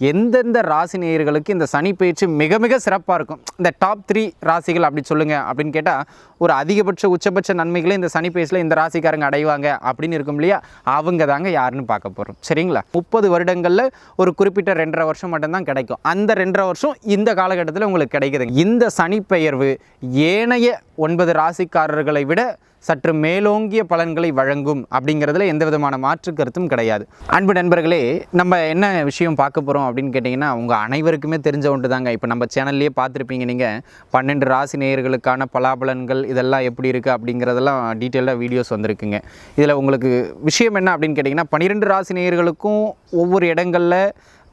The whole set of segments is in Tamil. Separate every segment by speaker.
Speaker 1: எந்தெந்த ராசி நேயர்களுக்கு இந்த சனி பயிற்சி மிக மிக சிறப்பாக இருக்கும்? இந்த டாப் த்ரீ ராசிகள் அப்படி சொல்லுங்கள் அப்படின்னு கேட்டால் ஒரு அதிகபட்ச உச்சபட்ச நன்மைகளை இந்த சனி பயிற்சியில் இந்த ராசிக்காரங்க அடைவாங்க அப்படின்னு இருக்கும் இல்லையா? அவங்க தாங்க யாருன்னு பார்க்க போகிறோம் சரிங்களா? முப்பது வருடங்களில் ஒரு குறிப்பிட்ட ரெண்டரை வருஷம் மட்டும்தான் கிடைக்கும். அந்த ரெண்டரை வருஷம் இந்த காலகட்டத்தில் உங்களுக்கு கிடைக்குதுங்க. இந்த சனி பெயர்வு ஏனைய ஒன்பது ராசிக்காரர்களை விட சற்று மேலோங்கிய பலன்களை வழங்கும் அப்படிங்கிறதுல எந்த விதமான மாற்று கருத்தும் கிடையாது. அன்பு நண்பர்களே நம்ம என்ன விஷயம் பார்க்க போகிறோம் அப்படின்னு கேட்டிங்கன்னா உங்கள் அனைவருக்குமே தெரிஞ்ச ஒன்று தாங்க. இப்போ நம்ம சேனல்லையே பார்த்துருப்பீங்க நீங்கள் பன்னெண்டு ராசி நேயர்களுக்கான பலாபலன்கள் இதெல்லாம் எப்படி இருக்குது அப்படிங்கிறதெல்லாம் டீட்டெயிலாக வீடியோஸ் வந்திருக்குங்க. இதில் உங்களுக்கு விஷயம் என்ன அப்படின்னு கேட்டிங்கன்னா பன்னிரெண்டு ராசி நேயர்களுக்கும் ஒவ்வொரு இடங்களில்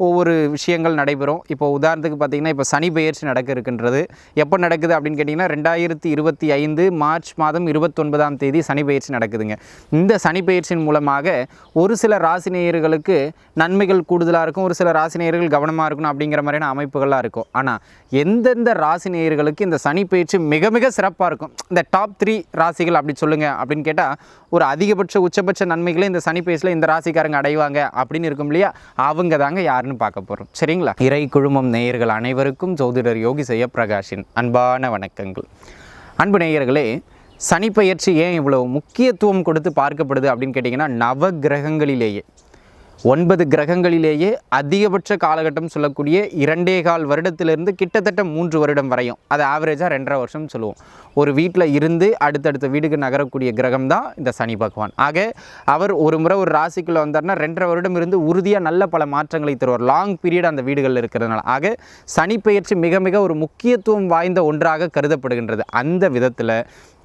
Speaker 1: ஒவ்வொரு விஷயங்கள் நடைபெறும். இப்போ உதாரணத்துக்கு பார்த்தீங்கன்னா இப்போ சனி பெயர்ச்சி நடக்க இருக்கின்றது. எப்போ நடக்குது அப்படின்னு கேட்டிங்கன்னா ரெண்டாயிரத்தி இருபத்தி ஐந்து மார்ச் மாதம் இருபத்தொன்பதாம் தேதி சனி பெயர்ச்சி நடக்குதுங்க. இந்த சனி பெயர்ச்சியின் மூலமாக ஒரு சில ராசினேயர்களுக்கு நன்மைகள் கூடுதலாக இருக்கும் ஒரு சில ராசினேயர்கள் கவனமாக இருக்கணும் அப்படிங்கிற மாதிரியான அமைப்புகளாக இருக்கும். ஆனால் எந்தெந்த ராசினேயர்களுக்கு இந்த சனி பெயர்ச்சி மிக மிக சிறப்பாக இருக்கும்? இந்த டாப் த்ரீ ராசிகள் அப்படி சொல்லுங்கள் அப்படின்னு கேட்டால் ஒரு அதிகபட்ச உச்சபட்ச நன்மைகளை இந்த சனி பெயர்ச்சியில் இந்த ராசிக்காரங்க அடைவாங்க அப்படின்னு இருக்கும் இல்லையா? அவங்க தாங்க யாருன்னு பார்க்க போகிறோம் சரிங்களா? இறை குழுமம் நேயர்கள் அனைவருக்கும் ஜோதிடர் யோகி செய்ய பிரகாஷின் அன்பான வணக்கங்கள். அன்பு நேயர்களே சனிப்பெயர்ச்சி ஏன் இவ்வளவு முக்கியத்துவம் கொடுத்து பார்க்கப்படுது அப்படின்னு கேட்டிங்கன்னா நவ கிரகங்களிலேயே. ஒன்பது கிரகங்களிலேயே அதிகபட்ச காலகட்டம் சொல்லக்கூடிய இரண்டே கால் வருடத்திலிருந்து கிட்டத்தட்ட மூன்று வருடம் வரையும். அது ஆவரேஜாக ரெண்டரை வருஷம் சொல்லுவோம். ஒரு வீட்டில் இருந்து அடுத்தடுத்த வீடுக்கு நகரக்கூடிய கிரகம் தான் இந்த சனி பகவான். ஆக அவர் ஒரு முறை ஒரு ராசிக்குள்ளே வந்தார்னா ரெண்டரை வருடம் இருந்து உறுதியாக நல்ல பல மாற்றங்களை தருவார். லாங் பீரியட் அந்த வீடுகளில் இருக்கிறதுனால. ஆக சனி பெயர்ச்சி மிக மிக ஒரு முக்கியத்துவம் வாய்ந்த ஒன்றாக கருதப்படுகின்றது. அந்த விதத்தில்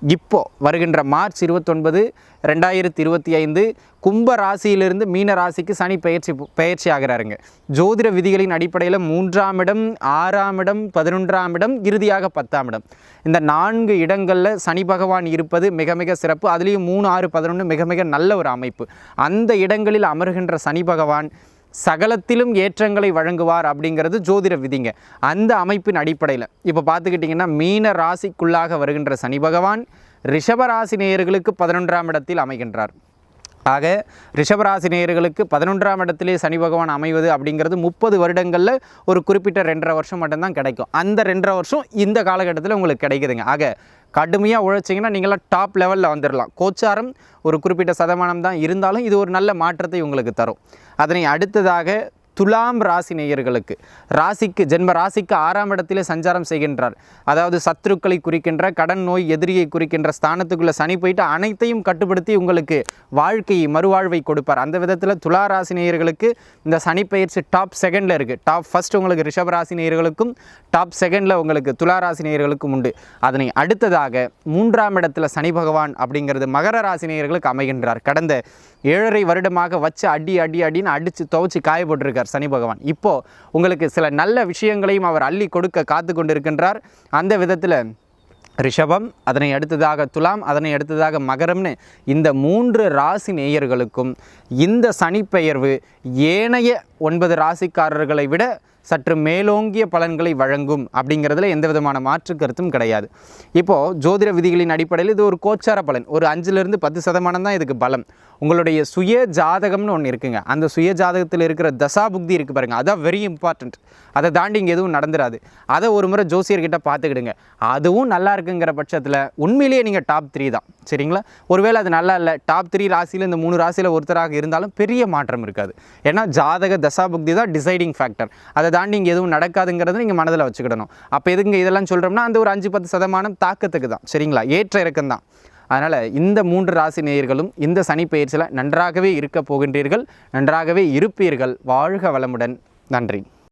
Speaker 1: இப்போ வருகின்ற மார்ச் இருபத்தொன்பது ரெண்டாயிரத்தி இருபத்தி ஐந்து கும்ப ராசியிலிருந்து மீன ராசிக்கு சனி பயிற்சி பயிற்சி ஆகிறாருங்க ஜோதிட விதிகளின் அடிப்படையில் மூன்றாம் இடம் ஆறாம் இடம் பதினொன்றாம் இடம் இறுதியாக பத்தாம் இடம். இந்த நான்கு இடங்களில் சனி பகவான் இருப்பது மிக மிக சிறப்பு. அதுலேயும் மூணு ஆறு பதினொன்று மிக மிக நல்ல ஒரு அமைப்பு. அந்த இடங்களில் அமர்கின்ற சனி பகவான் சகலத்திலும் ஏற்றங்களை வழங்குவார் அப்படிங்கிறது ஜோதிட விதிங்க. அந்த அமைப்பின் அடிப்படையில். இப்போ பார்த்துக்கிட்டிங்கன்னா மீன ராசிக்குள்ளாக வருகின்ற சனி பகவான் ரிஷபராசி நேயர்களுக்கு பதினொன்றாம் இடத்தில் அமைகின்றார். ஆக ரிஷபராசி நேயர்களுக்கு பதினொன்றாம் இடத்திலே சனி பகவான் அமைவது அப்படிங்கிறது முப்பது வருடங்களில் ஒரு குறிப்பிட்ட ரெண்டரை வருஷம் மட்டும்தான் கிடைக்கும். அந்த ரெண்டரை வருஷம் இந்த காலகட்டத்தில் உங்களுக்கு கிடைக்குதுங்க. ஆக கடுமையாக உழைச்சிங்கன்னா நீங்களாம் டாப் லெவலில் வந்துடலாம் கோச்சாரம் ஒரு குறிப்பிட்ட சதமானம் தான் இருந்தாலும் இது ஒரு நல்ல மாற்றத்தை உங்களுக்கு தரும். அதனை அடுத்ததாக துலாம் ராசி நேயர்களுக்கு ராசிக்கு ஜென்ம ராசிக்கு ஆறாம் இடத்திலே சஞ்சாரம் செய்கின்றார். அதாவது சத்துருக்களை குறிக்கின்ற கடன் நோய் எதிரியை குறிக்கின்ற ஸ்தானத்துக்குள்ளே சனி போயிட்டு அனைத்தையும் கட்டுப்படுத்தி உங்களுக்கு வாழ்க்கையை மறுவாழ்வை கொடுப்பார். அந்த விதத்தில் துலா ராசி நேயர்களுக்கு இந்த சனி பயிற்சி டாப் செகண்டில் இருக்குது டாப் ஃபர்ஸ்ட் உங்களுக்கு ரிஷப ராசி நேயர்களுக்கும் டாப் செகண்டில் உங்களுக்கு துலா ராசி நேயர்களுக்கும் உண்டு. அதனை அடுத்ததாக மூன்றாம் இடத்துல சனி பகவான் அப்படிங்கிறது மகர ராசி நேயர்களுக்கு அமைகின்றார். கடந்த ஏழரை வருடமாக வச்சு அடி அடி அடின்னு அடித்து துவச்சி காயப்பட்டிருக்கார். போட்டிருக்கார் சனி பகவான். இப்போது உங்களுக்கு சில நல்ல விஷயங்களையும் அவர் அள்ளி கொடுக்க காத்து கொண்டிருக்கின்றார். அந்த விதத்தில் ரிஷபம் அதனை அடுத்ததாக துலாம் அதனை அடுத்ததாக மகரம்னு இந்த மூன்று ராசி நேயர்களுக்கும் இந்த சனிப்பெயர்வு ஏனைய ஒன்பது ராசிக்காரர்களை விட சற்று மேலோங்கிய பலன்களை வழங்கும் அப்படிங்கிறதுல எந்த விதமான மாற்று கருத்தும் கிடையாது. இப்போது ஜோதிட விதிகளின் அடிப்படையில் இது ஒரு கோச்சார பலன். ஒரு அஞ்சுலேருந்து பத்து சதமானம் தான் இதுக்கு பலம். உங்களுடைய சுய ஜாதகம்னு ஒன்று இருக்குங்க. அந்த சுய ஜாதகத்தில் இருக்கிற தசா புக்தி இருக்குது பாருங்கள் அதான் வெரி இம்பார்ட்டண்ட் அதை தாண்டி இங்கே எதுவும் நடந்துராது. அதை ஒரு முறை ஜோசியர்கிட்ட பார்த்துக்கிடுங்க. அதுவும் நல்லா இருக்குங்கிற பட்சத்தில் உண்மையிலேயே நீங்கள் டாப் த்ரீ தான். சரிங்களா? ஒருவேளை அது நல்லா இல்லை. டாப் த்ரீ ராசியில் இந்த மூணு ராசியில் ஒருத்தராக இருந்தாலும் பெரிய மாற்றம் இருக்காது. ஏன்னா ஜாதக தசாபுக்தி தான் டிசைடிங் ஃபேக்டர் அதை தாண்டி இங்கே எதுவும் நடக்காதுங்கிறத நீங்கள் மனதில் வச்சுக்கிடணும். அப்போ எதுங்க இதெல்லாம் சொல்கிறோம்னா அந்த ஒரு அஞ்சு பத்து சதமானம் தாக்கத்துக்கு தான். சரிங்களா? ஏற்ற இறக்கம் தான். அதனால் இந்த மூன்று ராசி நேயர்களும் இந்த சனி பயிற்சியில் நன்றாகவே இருக்க போகின்றீர்கள். நன்றாகவே இருப்பீர்கள். வாழ்க வளமுடன். நன்றி.